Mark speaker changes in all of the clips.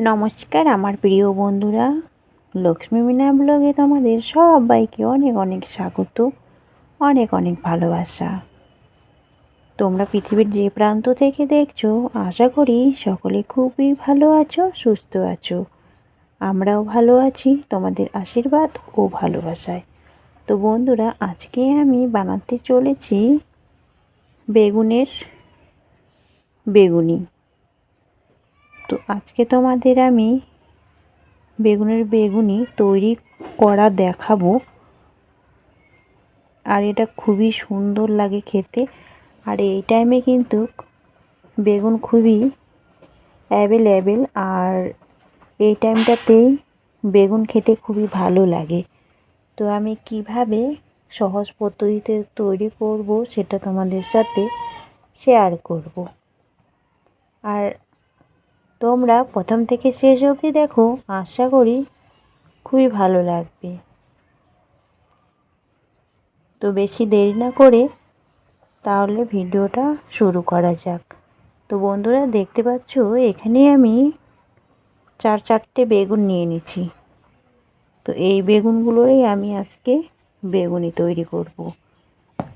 Speaker 1: নমস্কার আমার প্রিয় বন্ধুরা। লক্ষ্মী মিনা ব্লগে তোমাদের সবাইকে অনেক অনেক স্বাগত, অনেক অনেক ভালোবাসা। তোমরা পৃথিবীর যে প্রান্ত থেকে দেখছ, আশা করি সকলে খুবই ভালো আছো, সুস্থ আছো। আমরাও ভালো আছি, তোমাদের আশীর্বাদ ও ভালোবাসায়। তো বন্ধুরা, আজকে আমি বানাতে চলেছি বেগুনের বেগুনি। তো আজকে তোমাদের আমি বেগুনের বেগুনি তৈরি করা দেখাবো। আর এটা খুবই সুন্দর লাগে খেতে। আর এই টাইমে কিন্তু বেগুন খুবই অ্যাভেলেবেল আর এই টাইমটাতেই বেগুন খেতে খুবই ভালো লাগে। তো আমি কীভাবে সহজ পদ্ধতিতে তৈরি করব সেটা তোমাদের সাথে শেয়ার করব। আর তোমরা প্রথম থেকে শেষ অবধি দেখো, আশা করি খুবই ভালো লাগবে। তো বেশি দেরি না করে তাহলে ভিডিওটা শুরু করা যাক। তো বন্ধুরা, দেখতে পাচ্ছ, এখানে আমি চার চারটে বেগুন নিয়ে নিচ্ছি। তো এই বেগুনগুলোই আমি আজকে বেগুনি তৈরি করব।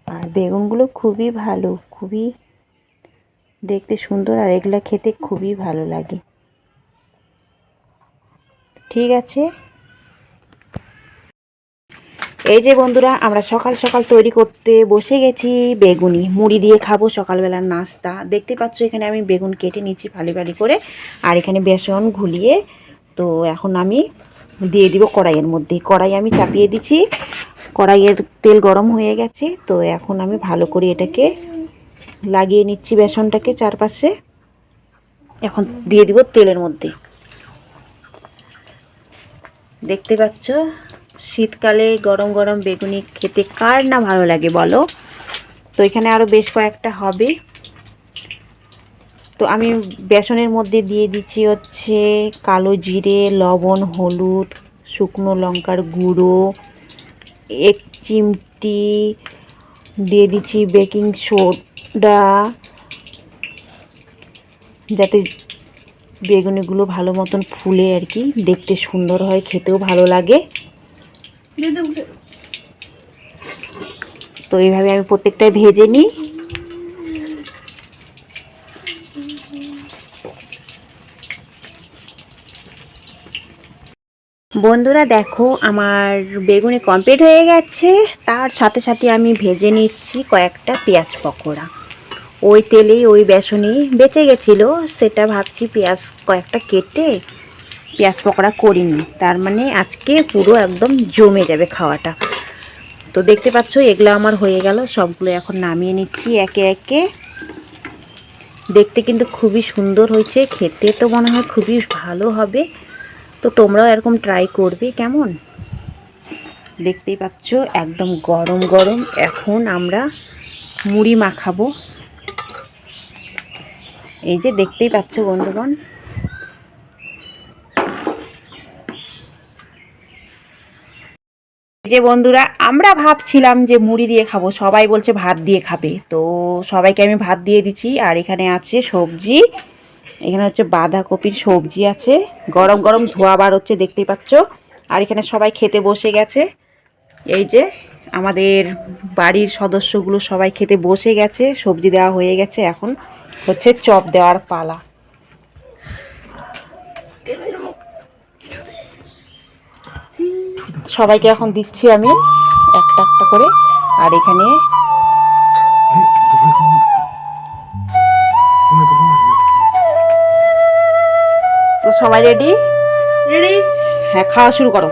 Speaker 1: আর বেগুনগুলো খুবই ভালো, খুবই দেখতে সুন্দর আর এগুলা খেতে খুবই ভালো লাগে। ঠিক আছে? এই যে বন্ধুরা, আমরা সকাল সকাল তৈরি করতে বসে গেছি বেগুনি। মুড়ি দিয়ে খাব সকালবেলার নাস্তা। দেখতে পাচ্ছ এখানে আমি বেগুন কেটে নিচ্ছি ফালি ফালি করে, আর এখানে বেসন ঘুলিয়ে, তো এখন আমি দিয়ে দিব কড়াইয়ের মধ্যে। কড়াই আমি চাপিয়ে দিচ্ছি। কড়াইয়ের তেল গরম হয়ে গেছে, তো এখন আমি ভালো করে এটাকে লাগিয়ে নিচ্ছি বেসনটাকে চারপাশে। এখন দিয়ে দিব তেলের মধ্যে। দেখতে পাচ্ছ, শীতকালে গরম গরম বেগুনি খেতে কার না ভালো লাগে বলো? তো এখানে আরও বেশ কয়েকটা হবে। তো আমি বেসনের মধ্যে দিয়ে দিচ্ছি হচ্ছে কালো জিরে, লবণ, হলুদ, শুকনো লঙ্কার গুঁড়ো, এক চিমটি, দিয়ে দিচ্ছি বেকিং সোডা যাতে বেগুনিগুলো ভালো মতন ফুলে আর কি, দেখতে সুন্দর হয়, খেতেও ভালো লাগে। তো এইভাবে আমি প্রত্যেকটাই ভেজে নিই। বন্ধুরা দেখো, আমার বেগুনি কমপ্লিট হয়ে গেছে। তার সাথে সাথে আমি ভেজে নিচ্ছি কয়েকটা পেঁয়াজ পকোড়া। ওই তেলেই, ওই বেসনই বেঁচে গেছিল। সেটা ভাবছি পেঁয়াজ কয়েকটা কেটে পেঁয়াজ পকোড়া করিনি। তার মানে আজকে পুরো একদম জমে যাবে খাওয়াটা। তো দেখতে পাচ্ছ, এগুলো আমার হয়ে গেল। সবগুলো এখন নামিয়ে নিচ্ছি একে একে। দেখতে কিন্তু খুবই সুন্দর হয়েছে। খেতে তো মনে হয় খুবই ভালো হবে। তো তোমরাও এরকম ট্রাই করবে, কেমন? দেখতেই পাচ্ছ, একদম গরম গরম। এখন আমরা মুড়ি মাখাবো। এই যে দেখতেই পাচ্ছ বন্ধুগণ। যে বন্ধুরা, আমরা ভাবছিলাম যে মুড়ি দিয়ে খাব, সবাই বলছে ভাত দিয়ে খাবে। তো সবাইকে আমি ভাত দিয়ে দিচ্ছি, আর এখানে আছে সবজি। এখানে হচ্ছে বাঁধাকপির সবজি আছে। গরম গরম ধোয়া বার হচ্ছে, দেখতেই পাচ্ছ। আর এখানে সবাই খেতে বসে গেছে। এই যে আমাদের বাড়ির সদস্যগুলো সবাই খেতে বসে গেছে সবজি দেওয়া হয়ে গেছে এখন হচ্ছে চপ দেওয়ার পালা। সবাইকে এখন দিচ্ছি আমি একটা একটা করে আর এখানে তো সবাই রেডি
Speaker 2: রেডি
Speaker 1: হ্যাঁ খাওয়া শুরু করো।